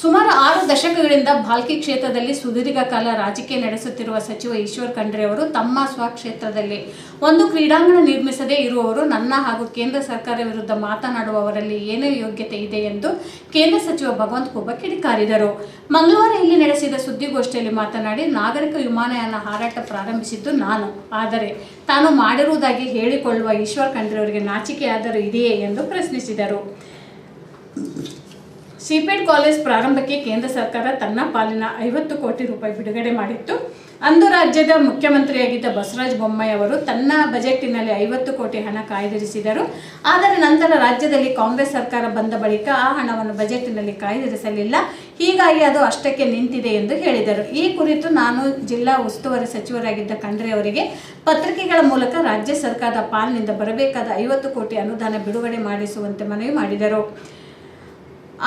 ಸುಮಾರು ಆರು ದಶಕಗಳಿಂದ ಭಾಲ್ಕಿ ಕ್ಷೇತ್ರದಲ್ಲಿ ಸುದೀರ್ಘ ಕಾಲ ರಾಜಕೀಯ ನಡೆಸುತ್ತಿರುವ ಸಚಿವ ಈಶ್ವರ್ ಖಂಡ್ರೆ ಅವರು ತಮ್ಮ ಸ್ವಕ್ಷೇತ್ರದಲ್ಲಿ ಒಂದು ಕ್ರೀಡಾಂಗಣ ನಿರ್ಮಿಸದೇ ಇರುವವರು ನನ್ನ ಹಾಗೂ ಕೇಂದ್ರ ಸರ್ಕಾರ ವಿರುದ್ಧ ಮಾತನಾಡುವವರಲ್ಲಿ ಏನೇ ಯೋಗ್ಯತೆ ಇದೆ ಎಂದು ಕೇಂದ್ರ ಸಚಿವ ಭಗವಂತ ಕುಬ್ಬ ಕಿಡಿಕಾರಿದರು. ಮಂಗಳವಾರ ಇಲ್ಲಿ ನಡೆಸಿದ ಸುದ್ದಿಗೋಷ್ಠಿಯಲ್ಲಿ ಮಾತನಾಡಿ, ನಾಗರಿಕ ವಿಮಾನಯಾನ ಹಾರಾಟ ಪ್ರಾರಂಭಿಸಿದ್ದು ನಾನು. ಆದರೆ ತಾನು ಮಾಡಿರುವುದಾಗಿ ಹೇಳಿಕೊಳ್ಳುವ ಈಶ್ವರ್ ಖಂಡ್ರೆ ಅವರಿಗೆ ನಾಚಿಕೆಯಾದರೂ ಇದೆಯೇ ಎಂದು ಪ್ರಶ್ನಿಸಿದರು. ಸಿಪೆಡ್ ಕಾಲೇಜ್ ಪ್ರಾರಂಭಕ್ಕೆ ಕೇಂದ್ರ ಸರ್ಕಾರ ತನ್ನ ಪಾಲಿನ ಐವತ್ತು ಕೋಟಿ ರೂಪಾಯಿ ಬಿಡುಗಡೆ ಮಾಡಿತ್ತು. ಅಂದು ರಾಜ್ಯದ ಮುಖ್ಯಮಂತ್ರಿಯಾಗಿದ್ದ ಬಸವರಾಜ ಬೊಮ್ಮಾಯಿ ಅವರು ತನ್ನ ಬಜೆಟ್ನಲ್ಲಿ ಐವತ್ತು ಕೋಟಿ ಹಣ ಕಾಯ್ದಿರಿಸಿದರು. ಆದರೆ ನಂತರ ರಾಜ್ಯದಲ್ಲಿ ಕಾಂಗ್ರೆಸ್ ಸರ್ಕಾರ ಬಂದ ಬಳಿಕ ಆ ಹಣವನ್ನು ಬಜೆಟ್ನಲ್ಲಿ ಕಾಯ್ದಿರಿಸಲಿಲ್ಲ. ಹೀಗಾಗಿ ಅದು ಅಷ್ಟಕ್ಕೆ ನಿಂತಿದೆ ಎಂದು ಹೇಳಿದರು. ಈ ಕುರಿತು ನಾನು ಜಿಲ್ಲಾ ಉಸ್ತುವಾರಿ ಸಚಿವರಾಗಿದ್ದ ಖಂಡ್ರೆ ಅವರಿಗೆ ಪತ್ರಿಕೆಗಳ ಮೂಲಕ ರಾಜ್ಯ ಸರ್ಕಾರದ ಪಾಲಿನಿಂದ ಬರಬೇಕಾದ ಐವತ್ತು ಕೋಟಿ ಅನುದಾನ ಬಿಡುಗಡೆ ಮಾಡಿಸುವಂತೆ ಮನವಿ ಮಾಡಿದರು.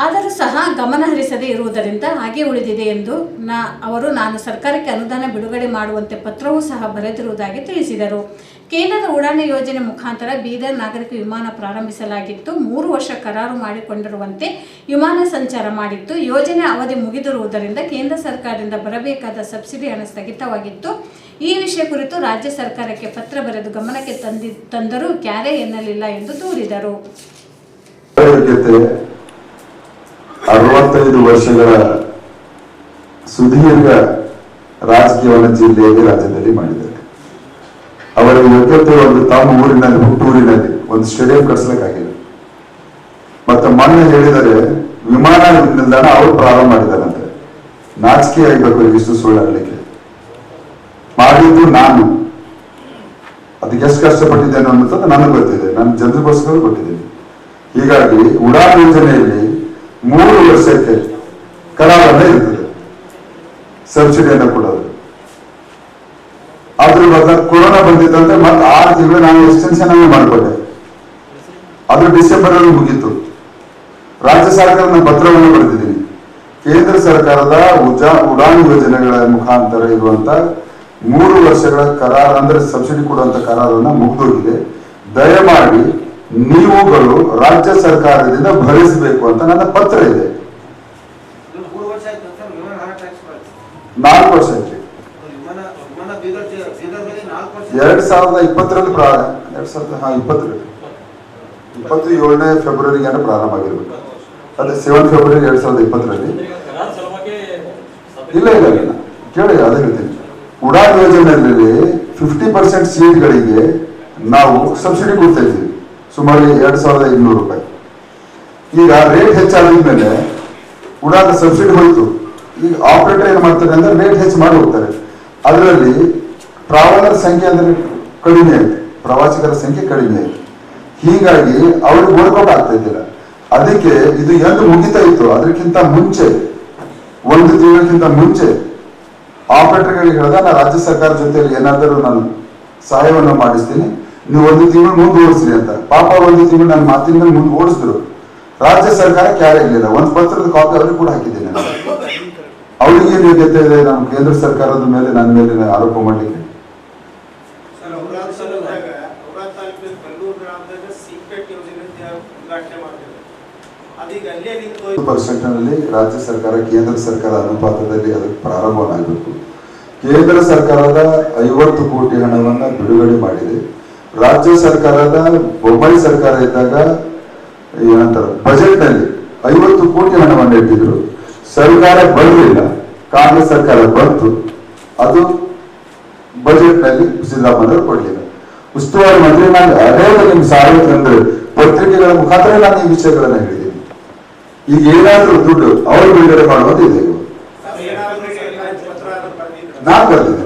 ಆದರೂ ಸಹ ಗಮನ ಹರಿಸದೇ ಇರುವುದರಿಂದ ಹಾಗೆ ಉಳಿದಿದೆ ಎಂದು ನಾ ಅವರು ನಾನು ಸರ್ಕಾರಕ್ಕೆ ಅನುದಾನ ಬಿಡುಗಡೆ ಮಾಡುವಂತೆ ಪತ್ರವೂ ಸಹ ಬರೆದಿರುವುದಾಗಿ ತಿಳಿಸಿದರು. ಕೇಂದ್ರದ ಉಡಾನೆ ಯೋಜನೆ ಮುಖಾಂತರ ಬೀದರ್ ನಾಗರಿಕ ವಿಮಾನ ಪ್ರಾರಂಭಿಸಲಾಗಿತ್ತು. ಮೂರು ವರ್ಷ ಕರಾರು ಮಾಡಿಕೊಂಡಿರುವಂತೆ ವಿಮಾನ ಸಂಚಾರ ಮಾಡಿತ್ತು. ಯೋಜನೆ ಅವಧಿ ಮುಗಿದಿರುವುದರಿಂದ ಕೇಂದ್ರ ಸರ್ಕಾರದಿಂದ ಬರಬೇಕಾದ ಸಬ್ಸಿಡಿ ಹಣ ಸ್ಥಗಿತವಾಗಿತ್ತು. ಈ ವಿಷಯ ಕುರಿತು ರಾಜ್ಯ ಸರ್ಕಾರಕ್ಕೆ ಪತ್ರ ಬರೆದು ಗಮನಕ್ಕೆ ತಂದಿ ತಂದರೂ ಕ್ಯಾರೆ ಎನ್ನಲಿಲ್ಲ ಎಂದು ದೂರಿದರು. ಅರವತ್ತೈದು ವರ್ಷಗಳ ಸುದೀರ್ಘ ರಾಜಕೀಯವನ್ನು ಜಿಲ್ಲೆಯಲ್ಲಿ, ರಾಜ್ಯದಲ್ಲಿ ಮಾಡಿದ್ದಾರೆ. ಅವರ ಯೋಗ್ಯತೆ ಒಂದು ತಮ್ಮ ಊರಿನಲ್ಲಿ, ಹುಟ್ಟೂರಿನಲ್ಲಿ ಒಂದು ಸ್ಟೇಡಿಯಂ ಕಟ್ಸ್ಲಿಕ್ಕಾಗಿಲ್ಲ. ಮತ್ತೆ ಮೊನ್ನೆ ಹೇಳಿದರೆ ವಿಮಾನ ನಿಲ್ದಾಣ ಅವರು ಪ್ರಾರಂಭ ಮಾಡಿದಾರಂತೆ ನಾಚಿಕೆ ಆಗಬೇಕು ಇಷ್ಟು ಸುಳ್ಳಾಡ್ಲಿಕ್ಕೆ ಮಾಡಿದ್ದು ನಾನು. ಅದಕ್ಕೆ ಎಷ್ಟು ಕಷ್ಟಪಟ್ಟಿದ್ದೇನೆ ಅನ್ನೋದು ನನಗೆ ಗೊತ್ತಿದೆ. ನಾನು ಜನರಿಗೋಸ್ಕರ ಕೊಟ್ಟಿದ್ದೇನೆ. ಹೀಗಾಗಿ ಉಡಾನ್ ಯೋಜನೆಯಲ್ಲಿ ಮೂರು ವರ್ಷಕ್ಕೆ ಕರಾರನ್ನ ಇರ್ತದೆ. ಸಬ್ಸಿಡಿಯನ್ನು ಕೊಡೋದು. ಅದ್ರ ಬದಲ ಕೊರೋನಾ ಬಂದಿದ್ದಂತೆ ಮತ್ತೆ ಆರು ತಿಂಗಳು ನಾನು ಎಕ್ಸ್ಟೆನ್ಷನ್ ಅನ್ನು ಮಾಡಿಕೊಂಡೆ. ಅದು ಡಿಸೆಂಬರ್ ಅಲ್ಲಿ ಮುಗೀತು. ರಾಜ್ಯ ಸರ್ಕಾರದ ಪತ್ರವನ್ನು ಬರೆದಿದ್ದೀನಿ. ಕೇಂದ್ರ ಸರ್ಕಾರದ ಉಜಾ ಉಡಾನ್ ಯೋಜನೆಗಳ ಮುಖಾಂತರ ಇರುವಂತ ಮೂರು ವರ್ಷಗಳ ಕರಾರ ಅಂದ್ರೆ ಸಬ್ಸಿಡಿ ಕೊಡುವಂತ ಕರಾರನ್ನ ಮುಗಿದೋಗಿದೆ. ದಯಮಾಡಿ ನೀವುಗಳು ರಾಜ್ಯ ಸರ್ಕಾರದಿಂದ ಭರಿಸಬೇಕು ಅಂತ ನನ್ನ ಪತ್ರ ಇದೆ. ನಾಲ್ಕು ವರ್ಷ ಎರಡ್ ಸಾವಿರದ ಇಪ್ಪತ್ತರಲ್ಲಿ ಪ್ರಾರಂಭ ಎರಡ್ ಸಾವಿರದ ಹಾ ಇಪ್ಪತ್ತರಲ್ಲಿ. ಇಪ್ಪತ್ತು ಏಳನೇ ಫೆಬ್ರವರಿಗೆ ಪ್ರಾರಂಭ ಆಗಿರ್ಬೇಕು. ಅದೇ ಸೆವೆನ್ ಫೆಬ್ರವರಿ ಎರಡ್ ಸಾವಿರದ ಇಪ್ಪತ್ತರಲ್ಲಿ. ಇಲ್ಲ ಇಲ್ಲ ಇಲ್ಲ. ಕೇಳಿ ಅದೇ ಹೇಳ್ತೀನಿ. ಉಡಾನ್ ಯೋಜನೆಯಲ್ಲಿ ಫಿಫ್ಟಿ ಪರ್ಸೆಂಟ್ ಸೀಟ್ಗಳಿಗೆ ನಾವು ಸಬ್ಸಿಡಿ ಕೊಡ್ತಾ ಇದ್ದೀವಿ. ಸುಮಾರು ಎರಡು ಸಾವಿರದ ಇನ್ನೂರು ರೂಪಾಯಿ. ಈಗ ರೇಟ್ ಹೆಚ್ಚಾದ ಮೇಲೆ ಉಡಾದ ಸಬ್ಸಿಡಿ ಹೋಯ್ತು. ಈಗ ಆಪರೇಟರ್ ಏನು ಮಾಡ್ತಾರೆ ಅಂದ್ರೆ ರೇಟ್ ಹೆಚ್ಚು ಮಾಡಿ ಹೋಗ್ತಾರೆ. ಅದರಲ್ಲಿ ಟ್ರಾವೆಲರ್ ಸಂಖ್ಯೆ ಅಂದ್ರೆ ಕಡಿಮೆ ಆಯ್ತು ಪ್ರವಾಸಿಗರ ಸಂಖ್ಯೆ ಕಡಿಮೆ ಆಯ್ತು ಹೀಗಾಗಿ ಅವ್ರಿಗೆ ವರ್ಕೌಟ್ ಆಗ್ತಾ ಇದ್ದಿಲ್ಲ. ಅದಕ್ಕೆ ಇದು ಎಂದು ಮುಗಿತಾ ಇತ್ತು, ಅದಕ್ಕಿಂತ ಮುಂಚೆ, ಒಂದು ತಿಂಗಳಕ್ಕಿಂತ ಮುಂಚೆ ಆಪರೇಟರ್ಗಳಿಗೆ ಹೇಳಿದ ನಾನು ರಾಜ್ಯ ಸರ್ಕಾರ ಜೊತೆಯಲ್ಲಿ ಏನಾದರೂ ನಾನು ಸಹಾಯವನ್ನು ಮಾಡಿಸ್ತೀನಿ. ನೀವು ಒಂದು ತಿಂಗಳು ಮುಂದೆ ಓಡಿಸ್ರಿ ಅಂತ. ಪಾಪ ಒಂದು ತಿಂಗಳು ನನ್ನ ಮಾತಿನ ಮೇಲೆ ಮುಂದೆ ಓಡಿಸಿದ್ರು. ರಾಜ್ಯ ಸರ್ಕಾರ ಕ್ಯಾರೆ ಇರಲಿಲ್ಲ. ಒಂದು ಪತ್ರದ ಕಾಪಿ ಅವ್ರಿಗೆ ಕೂಡ ಹಾಕಿದ್ದೀನಿ ನಾನು. ಅವ್ರಿಗೆ ಯೋಗ್ಯತೆ ಇದೆ? ನಮ್ಮ ಕೇಂದ್ರ ಸರ್ಕಾರದ ಮೇಲೆ ನನ್ನ ಮೇಲೆ ಆರೋಪ ಮಾಡಲಿಕ್ಕೆ? ರಾಜ್ಯ ಸರ್ಕಾರ ಕೇಂದ್ರ ಸರ್ಕಾರ ಅನುಪಾತದಲ್ಲಿ ಅದಕ್ಕೆ ಪ್ರಾರಂಭವಾಗಬೇಕು. ಕೇಂದ್ರ ಸರ್ಕಾರದ ಐವತ್ತು ಕೋಟಿ ಹಣವನ್ನ ಬಿಡುಗಡೆ ಮಾಡಿದೆ. ರಾಜ್ಯ ಸರ್ಕಾರದ ಬೊಮ್ಮಾಯಿ ಸರ್ಕಾರ ಇದ್ದಾಗ ಏನಂತಾರೆ ಬಜೆಟ್ನಲ್ಲಿ ಐವತ್ತು ಕೋಟಿ ಹಣವನ್ನು ಇಟ್ಟಿದ್ರು. ಸರ್ಕಾರ ಬರಲಿಲ್ಲ ಕಾಂಗ್ರೆಸ್ ಸರ್ಕಾರ ಬಂತು. ಅದು ಬಜೆಟ್ನಲ್ಲಿ ಸಿದ್ದರಾಮಯ್ಯ ಕೊಡಲಿಲ್ಲ. ಉಸ್ತುವಾರಿ ಮಂತ್ರಿ ನಾನು ಅದೇ ನಿಮ್ಗೆ ಸಾರ್ವಜನಿಕ ಅಂದ್ರೆ ಪತ್ರಿಕೆಗಳ ಮುಖಾಂತರ ನಾನು ಈ ವಿಷಯಗಳನ್ನ ಹೇಳಿದ್ದೀನಿ ಈಗ ಏನಾದರೂ ದುಡ್ಡು ಅವರು ಬಿಡುಗಡೆ ಮಾಡುವಂತ ಇದೆ. ನಾನು